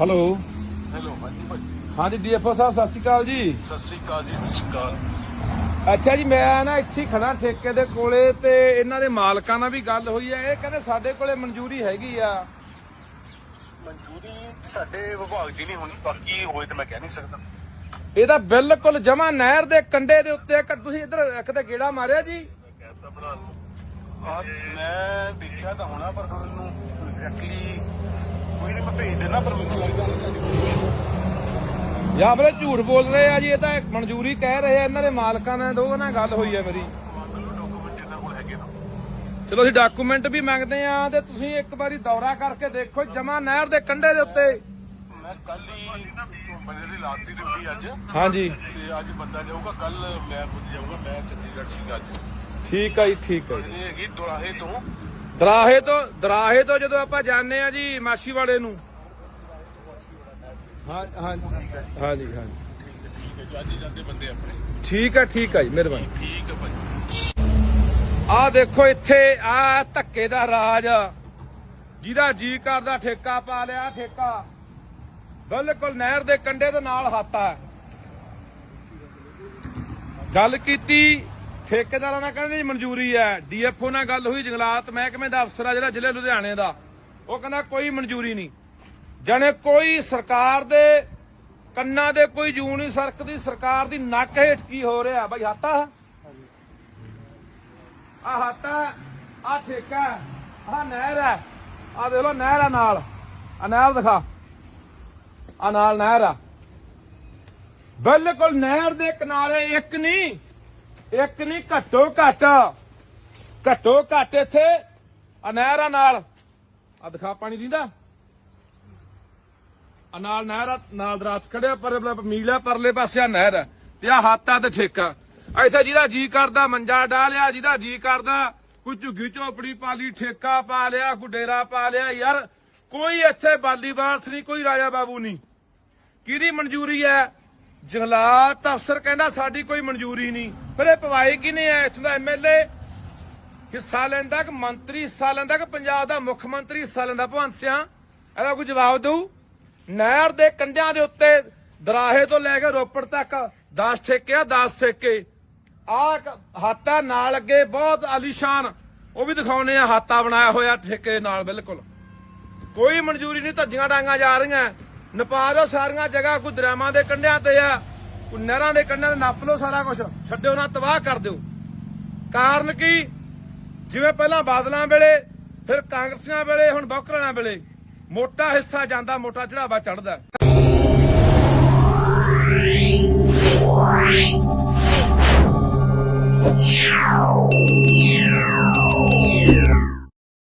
Hello hello ਹਾਂਜੀ ਭਾਜੀ। ਹਾਂਜੀ ਡੀਐਫਓ ਸਾਹਿਬ ਸਤਿ ਸ਼੍ਰੀ ਅਕਾਲ ਜੀ। ਸਤਿ ਸ੍ਰੀ ਅਕਾਲ ਜੀ ਸਤਿ ਸ੍ਰੀ ਅਕਾਲ। ਅੱਛਾ ਜੀ ਮੈਂ ਨਾ ਇੱਥੇ ਹੀ ਖੜਾ ਠੇਕੇ ਦੇ ਕੋਲੇ ਤੇ ਇਹਨਾਂ ਦੇ ਮਾਲਕਾਂ ਨਾਲ ਵੀ ਗੱਲ ਹੋਈ ਹੈ ਇਹ ਕਹਿੰਦੇ ਸਾਡੇ ਕੋਲੇ ਮਨਜ਼ੂਰੀ ਹੈਗੀ ਆ। ਮਨਜ਼ੂਰੀ ਸਾਡੇ ਵਿਭਾਗ ਦੀ ਨਹੀਂ ਹੋਣੀ ਬਾਕੀ ਹੋਏ ਤਾਂ ਮੈਂ ਕਹਿ ਨਹੀਂ ਸਕਦਾ। ਇਹ ਤਾਂ ਬਿਲਕੁਲ ਜਮਾ ਨਹਿਰ ਦੇ ਕੰਢੇ ਦੇ ਉੱਤੇ ਇੱਕ ਤੁਸੀਂ ਇੱਧਰ ਇੱਕ ਤੇ ਗੇੜਾ ਮਾਰਿਆ ਜੀ। ਕਹਿਤਾ ਬਣਾ ਲਓ ਮੈਂ ਦੇਖਿਆ ਤਾਂ ਹੋਣਾ ਪਰ ਮੈਨੂੰ ਐਗਜ਼ੈਕਟਲੀ ਜਾਂ ਫਿਰ ਝੂਠ ਬੋਲ ਰਹੇ ਆ ਜੀ ਇਹ ਤਾਂ ਮਨਜ਼ੂਰੀ ਕਹਿ ਰਹੇ ਆ ਇਹਨਾਂ ਦੇ ਮਾਲਕਾਂ ਨਾਲ ਦੋ ਨਾਲ ਗੱਲ ਹੋਈ ਹੈ ਮੇਰੀ। ਚਲੋ ਅਸੀਂ ਡਾਕੂਮੈਂਟ ਵੀ ਮੰਗਦੇ ਆ ਤੇ ਤੁਸੀਂ ਇੱਕ ਵਾਰੀ ਦੌਰਾ ਕਰਕੇ ਦੇਖੋ ਜਮਾ ਨਹਿਰ ਦੇ ਕੰਢੇ ਦੇ ਉੱਤੇ। ਮੈਂ ਕੱਲ ਹੀ ਬੰਦੇ ਦੀ ਲਾਤੀ ਡਿਊਟੀ ਅੱਜ। ਹਾਂਜੀ। ਤੇ ਅੱਜ ਬੰਦਾ ਜਾਊਗਾ ਕੱਲ ਮੈਂ ਖੁਦ ਜਾਊਗਾ ਮੈਂ ਚੰਡੀਗੜ੍ਹ ਸੀਗਾ ਅੱਜ ਠੀਕ ਆ ਜੀ ਠੀਕ ਆ ਜੀ। ਹੈਗੀ ਦੁਰਾਹੇ ਤੋਂ ਦਰਾਹੇ ਤੋਂ ਦਰਾਹੇ ਤੋਂ ਜਦੋਂ ਆਪਾਂ ਜਾਂਦੇ ਆ ਜੀ ਮਾਛੀਵਾੜੇ ਨੂੰ। ਹਾਂ ਹਾਂ, ਹਾਂਜੀ ਜੀ ਅੱਜ ਠੀਕ ਹੈ ਠੀਕ ਹੈ ਜੀ, ਮਿਹਰਬਾਨੀ। ਠੀਕ ਹੈ ਭਾਈ ਆਹ ਦੇਖੋ ਇੱਥੇ ਆ ਧੱਕੇ ਦਾ ਰਾਜ। ਜਿਹਦਾ ਜੀ ਕਰਦਾ, ਠੇਕਾ ਪਾ ਲਿਆ, ਠੇਕਾ। ਬਿਲਕੁਲ ਨਹਿਰ ਦੇ ਕੰਢੇ ਦੇ ਨਾਲ ਹਾਤਾ ਹੈ। ਗੱਲ ਕੀਤੀ ਠੇਕੇਦਾਰਾਂ ਨਾਲ ਕਹਿੰਦੇ ਜੀ ਮਨਜ਼ੂਰੀ ਹੈ। ਡੀਐਫਓ ਨਾਲ ਗੱਲ ਹੋਈ, ਜੰਗਲਾਤ ਮਹਿਕਮੇ ਦਾ ਅਫਸਰ ਆ ਜਿਹੜਾ ਜ਼ਿਲ੍ਹੇ ਲੁਧਿਆਣੇ ਦਾ। ਉਹ ਕਹਿੰਦਾ ਕੋਈ ਮਨਜ਼ੂਰੀ ਨਹੀਂ। ਜਾਣੇ ਕੋਈ ਸਰਕਾਰ ਦੇ ਕੰਨਾਂ ਦੇ ਕੋਈ ਜੂ ਨਹੀਂ ਸਰਕਦੀ, ਸਰਕਾਰ ਦੀ ਨੱਕ ਹੇਠ ਕੀ ਹੋ ਰਿਹਾ? ਬਈ ਹਾਤਾ ਆ? ਹਾਤਾ ਆ ਠੇਕਾ ਆ ਨਹਿਰ ਹੈ। ਆ ਦੇਖ ਲੋ ਨਹਿਰ ਆ ਨਾਲ। ਆ ਨਹਿਰ ਦਿਖਾ। ਆ ਨਾਲ ਨਹਿਰ ਆ। ਬਿਲਕੁਲ ਨਹਿਰ ਦੇ ਕਿਨਾਰੇ ਇੱਕ ਨਹੀਂ ਇੱਕ ਨਹੀਂ ਘੱਟੋ ਘੱਟ। ਘੱਟੋ ਘੱਟ ਇੱਥੇ ਆ ਆ ਨਾਲ। ਆ ਦਿਖਾ ਪਾਣੀ ਦਿੰਦਾ। ਆ ਨਾਲ ਨਹਿਰ ਨਾਲ ਦਰਾਤ ਖੜਿਆ ਪਰ ਮੀਲਾ ਪਰਲੇ ਪਾਸੇ ਆ ਨਹਿਰ ਆ, ਤੇ ਆ ਹਾਤਾ ਤੇ ਠੇਕਾ ਇੱਥੇ ਜਿਹਦਾ ਜੀ ਕਰਦਾ ਮੰਜਾ ਡਾ ਲਿਆ ਜਿਹਦਾ ਜੀ ਕਰਦਾ ਕੋਈ ਝੁੱਗੀ ਝੋਪੜੀ ਪਾ ਲਈ ਠੇਕਾ ਪਾ ਲਿਆ ਕੋਈ ਡੇਰਾ ਪਾ ਲਿਆ ਯਾਰ ਕੋਈ ਇੱਥੇ ਬਾਲੀ ਵਾਰਸ ਨਹੀਂ ਕੋਈ ਰਾਜਾ ਬਾਬੂ ਨਹੀਂ। ਕਿਹਦੀ ਮਨਜ਼ੂਰੀ ਹੈ? ਜੰਗਲਾਤ ਅਫਸਰ ਕਹਿੰਦਾ ਸਾਡੀ ਕੋਈ ਮਨਜ਼ੂਰੀ ਨਹੀਂ। ਫਿਰ ਇਹ ਪਵਾਈ ਕਿਨੇ ਹੈ? ਇੱਥੋਂ ਦਾ ਐਮਐਲਏ ਹਿੱਸਾ ਲੈਂਦਾ ਕਿ ਮੰਤਰੀ ਹਿੱਸਾ ਲੈਂਦਾ ਕਿ ਪੰਜਾਬ ਦਾ ਮੁੱਖ ਮੰਤਰੀ ਹਿੱਸਾ ਲੈਂਦਾ? ਭਗਵੰਤ ਸਿਆਂ, ਇਹਦਾ ਕੋਈ ਜਵਾਬ ਦਿਓ ਨਹਿਰ ਦੇ ਕੰਢਿਆਂ ਦੇ ਉੱਤੇ ਦਰਾਹੇ ਤੋਂ ਲੈ ਕੇ ਰੋਪੜ ਤੱਕ 10 ਠੇਕੇ ਆ 10 ਠੇਕੇ। ਆ ਹਾਤਾ ਨਾਲ ਅੱਗੇ ਬਹੁਤ ਆਲੀਸ਼ਾਨ। ਉਹ ਵੀ ਦਿਖਾਉਨੇ ਆ ਹਾਤਾ ਬਣਾਇਆ ਹੋਇਆ ਠੇਕੇ ਨਾਲ, ਬਿਲਕੁਲ। ਕੋਈ ਮਨਜ਼ੂਰੀ ਨਹੀਂ, ਧੱਜੀਆਂ ਡਾਂਗਾ ਜਾ ਰਹੀਆਂ। ਨੇਪਾਲ ਦਿਓ ਸਾਰੀਆਂ ਜਗ੍ਹਾ, ਕੋਈ ਦਰਿਆਵਾਂ ਦੇ ਕੰਢਿਆਂ ਤੇ ਆ। ਨਹਿਰਾਂ ਦੇ ਕੰਢਿਆਂ ਤੇ ਨੱਪ ਲਓ ਸਾਰਾ ਕੁਝ ਛੱਡਿਓ ਨਾ ਤਬਾਹ ਕਰ ਦਿਓ ਕਾਰਨ ਕੀ ਜਿਵੇਂ ਪਹਿਲਾਂ ਬਾਦਲਾਂ ਵੇਲੇ ਫਿਰ ਕਾਂਗਰਸੀਆਂ ਵੇਲੇ ਹੁਣ ਬੌਕਰਾਂ ਵੇਲੇ ਮੋਟਾ ਹਿੱਸਾ ਜਾਂਦਾ ਮੋਟਾ ਚੜਾਵਾ ਚੜਦਾ Wow.